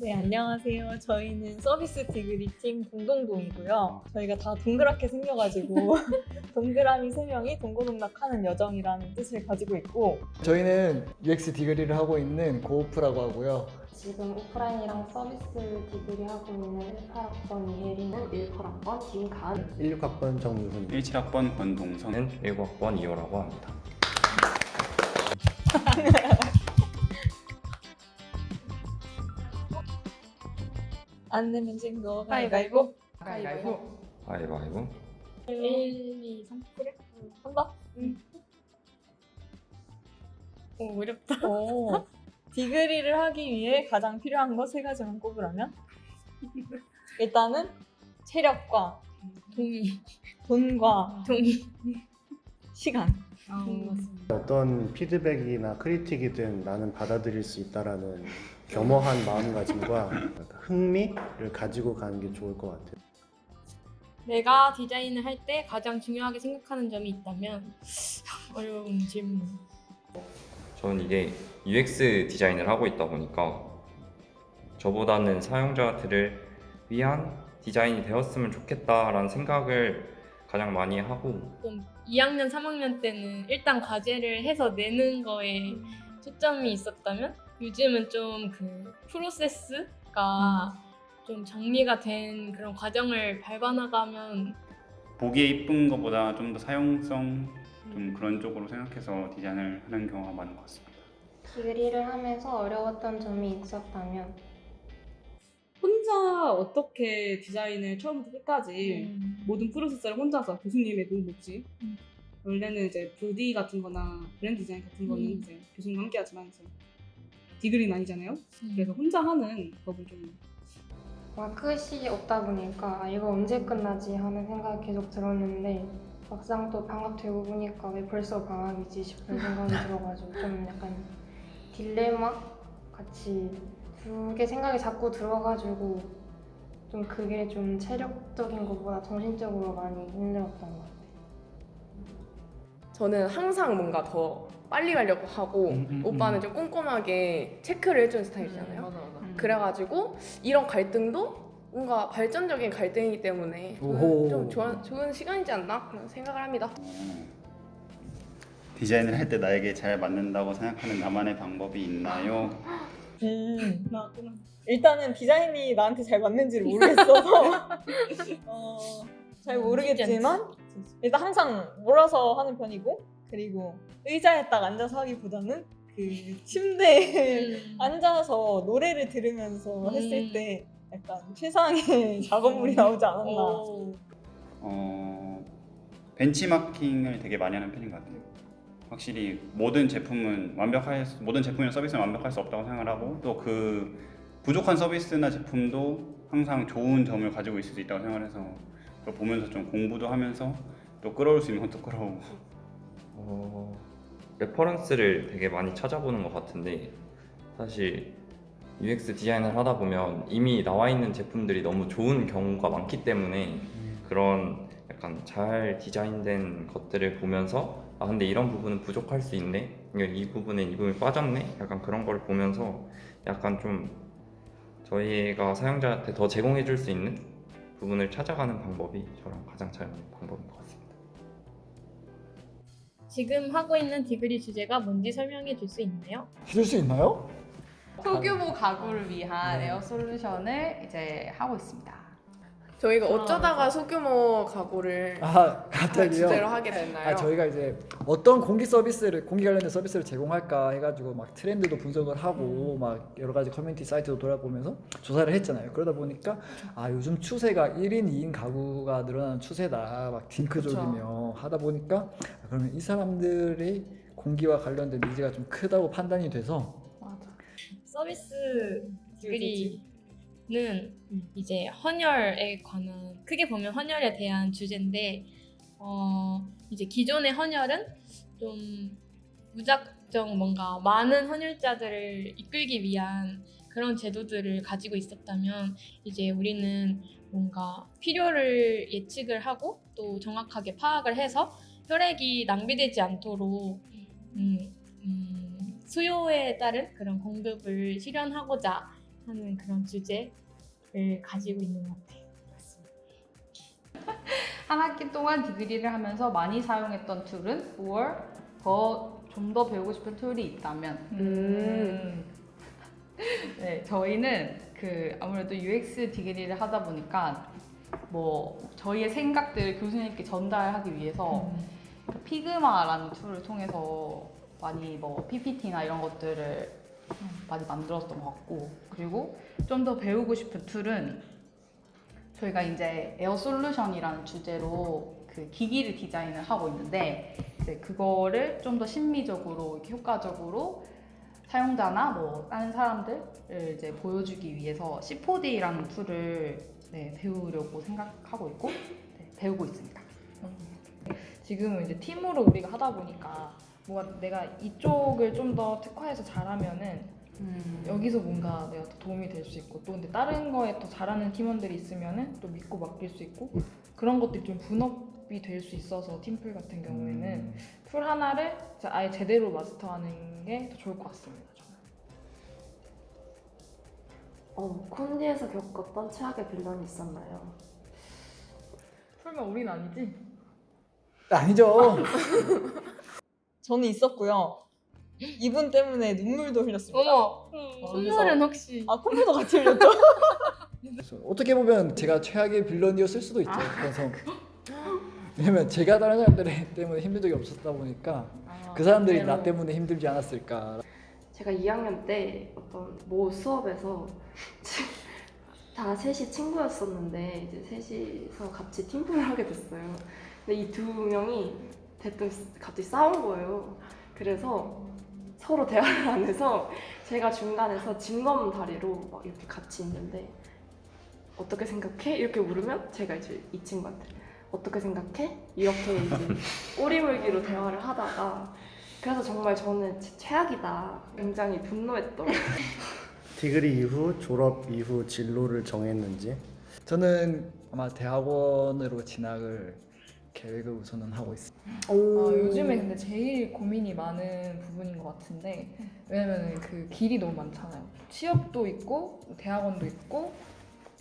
네, 안녕하세요. 저희는 서비스 디그리 팀 동동동이고요. 저희가 다 동그랗게 생겨가지고 동그라미 세명이 동고동락하는 여정이라는 뜻을 가지고 있고 저희는 UX 디그리를 하고 있는 고오프라고 하고요. 지금 오프라인이랑 서비스 디그리 하고 있는 18학번 이혜리는 18학번 김가은 16학번 정유훈 17학번 권동선 저는 19학번 이호라고 합니다. 안 내면 진거 가위바위보 가위바위보 가위바위보. 1, 2, 3 그래? 한다? 오 어렵다 오. 디그리를 하기 위해 가장 필요한 거 세 가지만 꼽으라면? 일단은 체력과 동의 돈과 동의 시간. 어떤 피드백이나 크리틱이든 나는 받아들일 수 있다라는 겸허한 마음가짐과 흥미를 가지고 가는 게 좋을 것 같아요. 내가 디자인을 할 때 가장 중요하게 생각하는 점이 있다면 어려운 질문. 저는 이게 UX 디자인을 하고 있다 보니까 저보다는 사용자들을 위한 디자인이 되었으면 좋겠다라는 생각을 가장 많이 하고 좀 2학년, 3학년 때는 일단 과제를 해서 내는 거에 초점이 있었다면 요즘은 좀 그 프로세스가 좀 정리가 된 그런 과정을 밟아나가면 보기에 이쁜 것보다 좀 더 사용성 좀 그런 쪽으로 생각해서 디자인을 하는 경우가 많은 것 같습니다. 디그리를 하면서 어려웠던 점이 있었다면 혼자 어떻게 디자인을 처음부터 끝까지 음. 모든 프로세스를 혼자서 교수님의 도움 없이 음. 원래는 이제 부디 같은 거나 브랜드 디자인 같은 거는 음. 이제 교수님과 함께 하지만 이제 디그리는 아니잖아요. 음. 그래서 혼자 하는 법을 좀 마크시 없다 보니까 아, 이거 언제 끝나지 하는 생각이 계속 들었는데 막상 또 방학 되고 보니까 왜 벌써 방학이지 싶은 생각이 들어가지고 좀 약간 딜레마 같이 두 개 생각이 자꾸 들어가지고 좀 그게 좀 체력적인 것보다 정신적으로 많이 힘들었던 것 같아요. 저는 항상 뭔가 더 빨리 가려고 하고 음, 음, 오빠는 음. 좀 꼼꼼하게 체크를 해주는 스타일이잖아요. 그래가지고 이런 갈등도 뭔가 발전적인 갈등이기 때문에 오호. 좀 좋은, 좋은 시간이지 않나 그런 생각을 합니다. 디자인을 할 때 나에게 잘 맞는다고 생각하는 나만의 방법이 있나요? 음, 나구나. 일단은 디자인이 나한테 잘 맞는지를 모르겠어서 어, 잘 모르겠지만 일단 항상 몰아서 하는 편이고 그리고 의자에 딱 앉아서 하기보다는 그 침대에 음. 앉아서 노래를 들으면서 음. 했을 때 약간 최상의 작업물이 나오지 않았나. 오. 어, 벤치마킹을 되게 많이 하는 편인 것 같아요. 확실히 모든 제품은 완벽할 수, 모든 제품이나 서비스는 완벽할 수 없다고 생각을 하고 또 그 부족한 서비스나 제품도 항상 좋은 점을 가지고 있을 수 있다고 생각을 해서 그걸 보면서 좀 공부도 하면서 또 끌어올 수 있는 것도 끌어오고. 어, 레퍼런스를 되게 많이 찾아보는 것 같은데 사실 UX 디자인을 하다 보면 이미 나와 있는 제품들이 너무 좋은 경우가 많기 때문에 그런 약간 잘 디자인된 것들을 보면서 아 근데 이런 부분은 부족할 수 있네? 이 부분엔 이 부분이 빠졌네? 약간 그런 걸 보면서 약간 좀 저희가 사용자한테 더 제공해 줄 수 있는 부분을 찾아가는 방법이 저랑 가장 잘 맞는 방법인 것 같습니다. 지금 하고 있는 디그리 주제가 뭔지 설명해 줄 수 있나요? 해줄 수 있나요? 소규모 가구를 위한 에어 솔루션을 이제 하고 있습니다. 저희가 어쩌다가 소규모 가구를 아 갑자기요? 주제로 하게 됐나요? 아 저희가 이제 어떤 공기 서비스를 공기 관련된 서비스를 제공할까 해가지고 막 트렌드도 분석을 하고 막 여러 가지 커뮤니티 사이트도 돌아보면서 조사를 했잖아요. 그러다 보니까 아 요즘 추세가 1인 2인 가구가 늘어나는 추세다. 막 딩크족이며 하다 보니까 아, 그러면 이 사람들의 공기와 관련된 니즈가 좀 크다고 판단이 돼서 맞아. 서비스 디그리 는 이제 헌혈에 관한 크게 보면 헌혈에 대한 주제인데 어 이제 기존의 헌혈은 좀 무작정 뭔가 많은 헌혈자들을 이끌기 위한 그런 제도들을 가지고 있었다면 이제 우리는 뭔가 필요를 예측을 하고 또 정확하게 파악을 해서 혈액이 낭비되지 않도록 음, 음, 수요에 따른 그런 공급을 실현하고자 하는 그런 주제를 가지고 있는 것 같아요. 한 학기 동안 디그리를 하면서 많이 사용했던 툴은 or 더좀 더 배우고 싶은 툴이 있다면 음. 네, 저희는 그 아무래도 UX 디그리를 하다 보니까 뭐 저희의 생각들을 교수님께 전달하기 위해서 그 피그마라는 툴을 통해서 많이 뭐 PPT나 이런 것들을 많이 만들었던 것 같고 그리고 좀 더 배우고 싶은 툴은 저희가 이제 에어 솔루션이라는 주제로 그 기기를 디자인을 하고 있는데 그거를 좀 더 심미적으로 효과적으로 사용자나 뭐 다른 사람들을 이제 보여주기 위해서 C4D라는 툴을 네, 배우려고 생각하고 있고 네, 배우고 있습니다. 지금은 이제 팀으로 우리가 하다 보니까 뭔가 내가 이쪽을 좀 더 특화해서 잘하면은 여기서 뭔가 내가 더 도움이 될 수 있고 또 근데 다른 거에 더 잘하는 팀원들이 있으면은 또 믿고 맡길 수 있고 그런 것들이 좀 분업이 될 수 있어서 팀플 같은 경우에는 툴 하나를 진짜 아예 제대로 마스터하는 게 더 좋을 것 같습니다. 저는. 어, 콘디에서 겪었던 최악의 빌런이 있었나요? 설마 우린 아니지? 아니죠. 저는 있었고요. 이분 때문에 눈물도 흘렸습니다. 어머, 어, 콧물은 혹시 아 콧물도 같이 흘렸죠? 그래서 어떻게 보면 제가 최악의 빌런이었을 수도 있죠. 그래서 왜냐면 제가 다른 사람들 때문에 힘든 적이 없었다 보니까 그 사람들이 나 때문에 힘들지 않았을까. 제가 2학년 때 어떤 모 수업에서 다 셋이 친구였었는데 이제 셋이서 같이 팀플을 하게 됐어요. 근데 이 두 명이 대뜸 갑자기 싸운 거예요. 그래서 서로 대화를 안 해서 제가 중간에서 징검 다리로 막 이렇게 같이 있는데 어떻게 생각해? 이렇게 물으면 제가 이제 이 친구한테 어떻게 생각해? 이렇게 이제 꼬리물기로 대화를 하다가 그래서 정말 저는 제- 최악이다. 굉장히 분노했던. 디그리 이후 졸업 이후 진로를 정했는지 저는 아마 대학원으로 진학을 계획을 우선은 하고 있습니다. 아, 요즘에 근데 제일 고민이 많은 부분인 것 같은데 왜냐면 그 길이 너무 많잖아요. 취업도 있고 대학원도 있고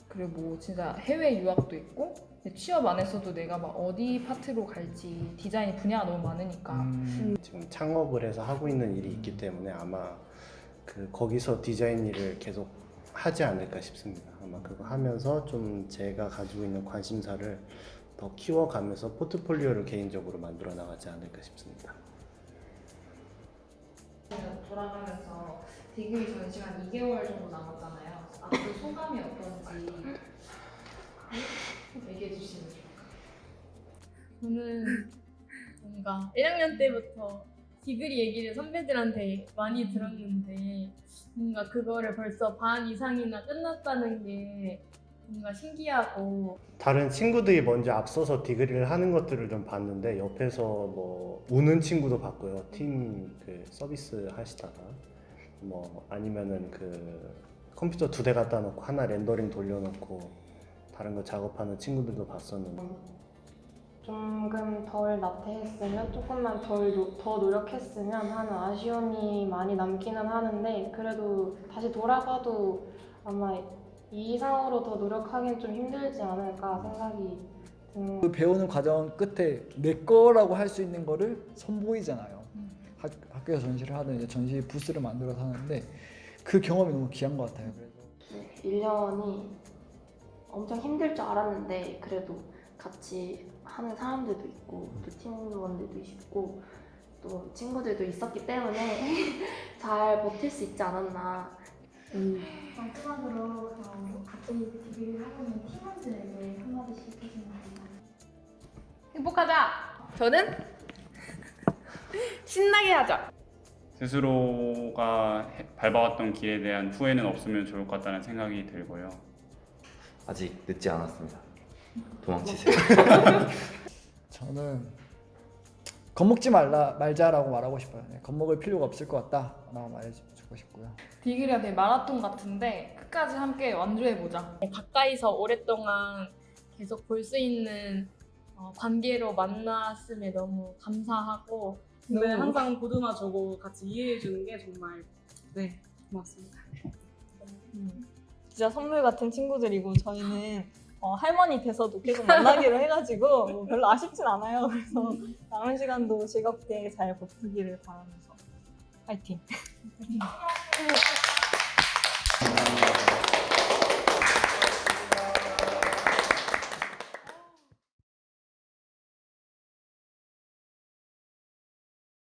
그리고 뭐 진짜 해외 유학도 있고 근데 취업 안에서도 내가 막 어디 파트로 갈지 디자인 분야가 너무 많으니까 음, 지금 창업을 해서 하고 있는 일이 있기 때문에 아마 그 거기서 디자인 일을 계속 하지 않을까 싶습니다. 아마 그거 하면서 좀 제가 가지고 있는 관심사를 더 키워가면서 포트폴리오를 개인적으로 만들어 나가지 않을까 싶습니다. 돌아가면서 디그리 전시간 2개월 정도 남았잖아요. 앞으로 소감이 어떤지 얘기해 주시면 좋을까요? 저는 뭔가 1학년 때부터 디그리 얘기를 선배들한테 많이 들었는데 뭔가 그거를 벌써 반 이상이나 끝났다는 게 뭔가 신기하고 다른 친구들이 먼저 앞서서 디그리를 하는 것들을 좀 봤는데 옆에서 뭐 우는 친구도 봤고요. 팀 그 서비스 하시다가 뭐 아니면은 그 컴퓨터 두 대 갖다 놓고 하나 렌더링 돌려놓고 다른 거 작업하는 친구들도 봤었는데 조금 덜 나태했으면 조금만 덜더 노력했으면 하는 아쉬움이 많이 남기는 하는데 그래도 다시 돌아가도 아마 이 이상으로 더 노력하기는 좀 힘들지 않을까 생각이 드는 그 배우는 과정 끝에 내 거라고 할 수 있는 거를 선보이잖아요. 학, 학교에서 전시를 하든 이제 전시 부스를 만들어서 하는데 그 경험이 너무 귀한 것 같아요. 그래서 네, 1년이 엄청 힘들 줄 알았는데 그래도 같이 하는 사람들도 있고 또 팀원들도 있고 또 친구들도 있었기 때문에 잘 버틸 수 있지 않았나. 마지막으로 같이 디그리를 하고 있는 팀원들에게 한마디씩 해주시면 행복하자. 저는 신나게 하자. 스스로가 해- 밟아왔던 길에 대한 후회는 없으면 좋을 것 같다는 생각이 들고요. 아직 늦지 않았습니다. 도망치세요. 저는 겁먹지 말라 말자라고 말하고 싶어요. 네, 겁먹을 필요가 없을 것 같다라고 말해주 고 싶고요. 디그리가 되게 마라톤 같은데 끝까지 함께 완주해 보자. 가까이서 오랫동안 계속 볼 수 있는 어, 관계로 만났음에 너무 감사하고 네, 너무- 항상 보듬어 주고 같이 이해해 주는 게 정말 네 고맙습니다. 음, 진짜 선물 같은 친구들이고 저희는 어, 할머니 돼서도 계속 만나기로 해가지고 뭐 별로 아쉽진 않아요. 그래서 남은 시간도 즐겁게 잘 버티기를 바라면서 파이팅.